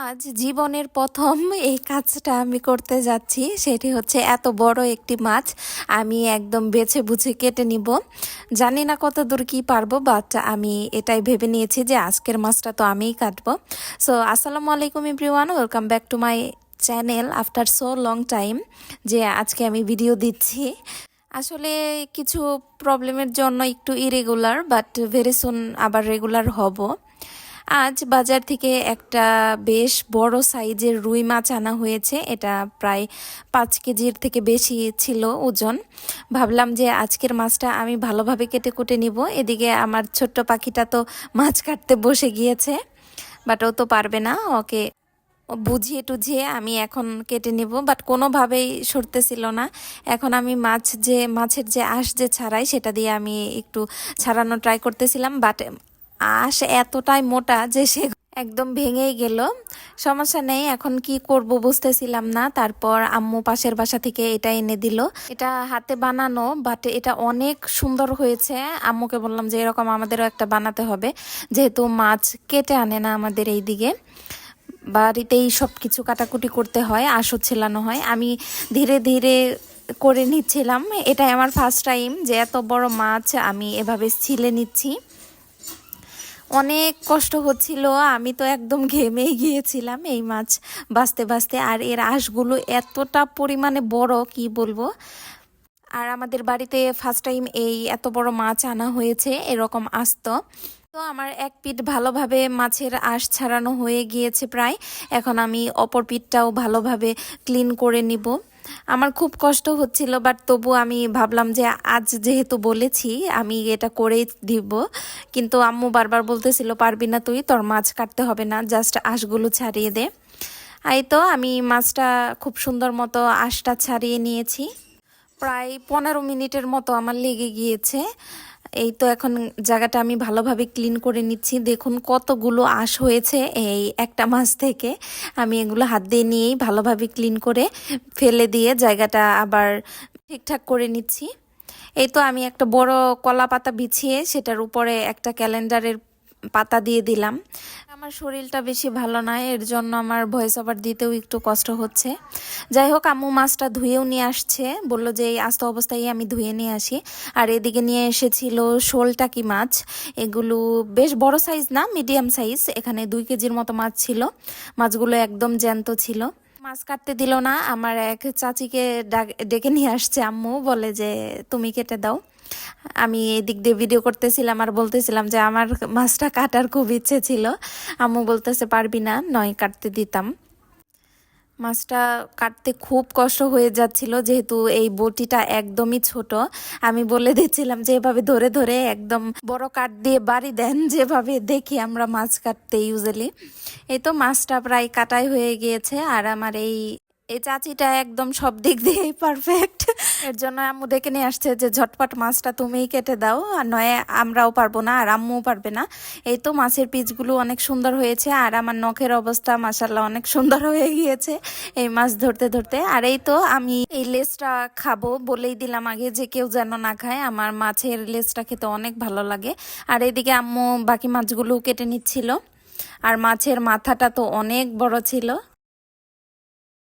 আজ জীবনের প্রথম এই কাজটা আমি করতে যাচ্ছি। সেটি হচ্ছে এত বড় একটি মাছ। আমি একদম বেছে বুঝে কেটে নিব। জানি না কত দূর কি পারব বাট আমি এটাই ভেবে নিয়েছি যে আজকের মাছটা তো আমিই কাটবো। সো আসসালামু আলাইকুম everyone welcome back to my channel after so long time যে আজকে আমি ভিডিও দিচ্ছি। আসলে কিছু প্রবলেমের জন্য একটু ইরেগুলার বাট ভেরি সুন আবার রেগুলার হব। আজ বাজার থেকে একটা বেশ বড় সাইজের রুই মাছ আনা হয়েছে। এটা প্রায় পাঁচ কেজির থেকে বেশি ছিল ওজন। ভাবলাম যে আজকের মাছটা আমি ভালোভাবে কেটে কুটে নিব। এদিকে আমার ছোট্ট পাখিটা তো মাছ কাটতে বসে গিয়েছে, বাট ও তো পারবে না। ওকে বুঝিয়ে টুঝিয়ে আমি এখন কেটে নিব, বাট কোনোভাবেই সরতেছিল না। এখন আমি মাছ যে, মাছের যে আঁশ যে ছাড়াই, সেটা দিয়ে আমি একটু ছাড়ানো ট্রাই করতেছিলাম, বাট আঁশ এতটাই মোটা যে সে একদম ভেঙেই গেল। সমস্যা নেই, এখন কি করব বুঝতেছিলাম না। তারপর আম্মু পাশের বাসা থেকে এটা এনে দিল। এটা হাতে বানানো বাট এটা অনেক সুন্দর হয়েছে। আম্মুকে বললাম যে, এরকম আমাদেরও একটা বানাতে হবে। যেহেতু মাছ কেটে আনে না আমাদের এই দিকে বাড়িতেই সব কিছু কাটাকুটি করতে হয় আশো ছেলানো হয়। আমি ধীরে ধীরে করে নিচ্ছিলাম। এটাই আমার ফার্স্ট টাইম যে, এত বড় মাছ আমি এভাবে ছিলে নিচ্ছি। অনেক কষ্ট হচ্ছিল। আমি তো একদম ঘেমেই গিয়েছিলাম এই মাছ বাঁচতে বাঁচতে। আর এর আঁশগুলো এতটা পরিমাণে বড়, কি বলব? আর আমাদের বাড়িতে ফার্স্ট টাইম এই এত বড় মাছ আনা হয়েছে, এরকম আস্ত। তো আমার এক পিঠ ভালোভাবে মাছের আঁশ ছাড়ানো হয়ে গিয়েছে প্রায়। এখন আমি অপর পিঠটাও ভালোভাবে ক্লিন করে নিব। আমার খুব কষ্ট হচ্ছিল বাট তবু আমি ভাবলাম যে আজ যেহেতু বলেছি, আমি এটা করেই দিব। কিন্তু আম্মু বারবার বলতেছিল, পারবি না তুই, তোর মাছ কাটতে হবে না জাস্ট আঁশগুলো ছাড়িয়ে দে। এই তো আমি মাছটা খুব সুন্দর মতো আঁশটা ছাড়িয়ে নিয়েছি। প্রায় পনেরো মিনিটের মতো আমার লেগে গিয়েছে। এই তো এখন জায়গাটা আমি ভালোভাবে ক্লিন করে নিচ্ছি। দেখুন কতগুলো আঁশ হয়েছে এই একটা মাস থেকে। আমি এগুলো হাত দিয়ে নিয়েই ভালোভাবে ক্লিন করে ফেলে দিয়ে জায়গাটা আবার ঠিকঠাক করে নিচ্ছি। এই তো আমি একটা বড় কলা পাতা বিছিয়ে সেটার উপরে একটা ক্যালেন্ডারের পাতা দিয়ে দিলাম। আমার শরীরটা বেশি ভালো নয় এর জন্য আমার ভয়েস ওভার দিতেও একটু কষ্ট হচ্ছে। যাই হোক, আম্মু মাছটা ধুয়েও নিয়ে আসছে, বলল যে এই আস্ত অবস্থায় আমি ধুয়ে নিয়ে আসি। আর এদিকে নিয়ে এসেছিল শোলটাকি মাছ, এগুলো বেশ বড় সাইজ না মিডিয়াম সাইজ এখানে দুই কেজির মতো মাছ ছিল। মাছগুলো একদম জ্যান্ত ছিল। মাছ কাটতে দিল না, আমার এক চাচিকে ডেকে নিয়ে আসছে আম্মু, বলে যে, তুমি কেটে দাও। আমি এদিক দিয়ে ভিডিও করতেছিলাম আর বলতেছিলাম যে আমার মাছটা কাটার খুব ইচ্ছে ছিল। আম্মু বলতেছে, পারবি না, নয়, কাটতে দিতাম। মাছটা কাটতে খুব কষ্ট হয়ে যাচ্ছিল, যেহেতু এই বটিটা একদমই ছোট। আমি বলে দিচ্ছিলাম যে, এভাবে ধরে ধরে একদম বড় কাঠ দিয়ে বাড়ি দেন, যেভাবে দেখি আমরা মাছ কাটতে ইউজুয়ালি এই তো মাছটা প্রায় কাটাই হয়ে গিয়েছে, আর আমার এই এই চাচিটা একদম সব দিক দিয়েই পারফেক্ট এর জন্য আম্মু ডেকে নিয়ে আসছে যে, ঝটপট মাছটা তুমিই কেটে দাও। আর নয়, আমরাও পারব না, আর আম্মুও পারবে না। এই তো মাছের পিচগুলো অনেক সুন্দর হয়েছে, আর আমার নখের অবস্থা মাসাল্লাহ অনেক সুন্দর হয়ে গিয়েছে এই মাছ ধরতে ধরতে। আর এই তো আমি এই লেসটা খাব বলেই দিলাম আগে যে, কেউ যেন না খায়। আমার মাছের লেসটা খেতে অনেক ভালো লাগে। আর এইদিকে আম্মু বাকি মাছগুলো কেটে নিচ্ছিল। আর মাছের মাথাটা তো অনেক বড় ছিল।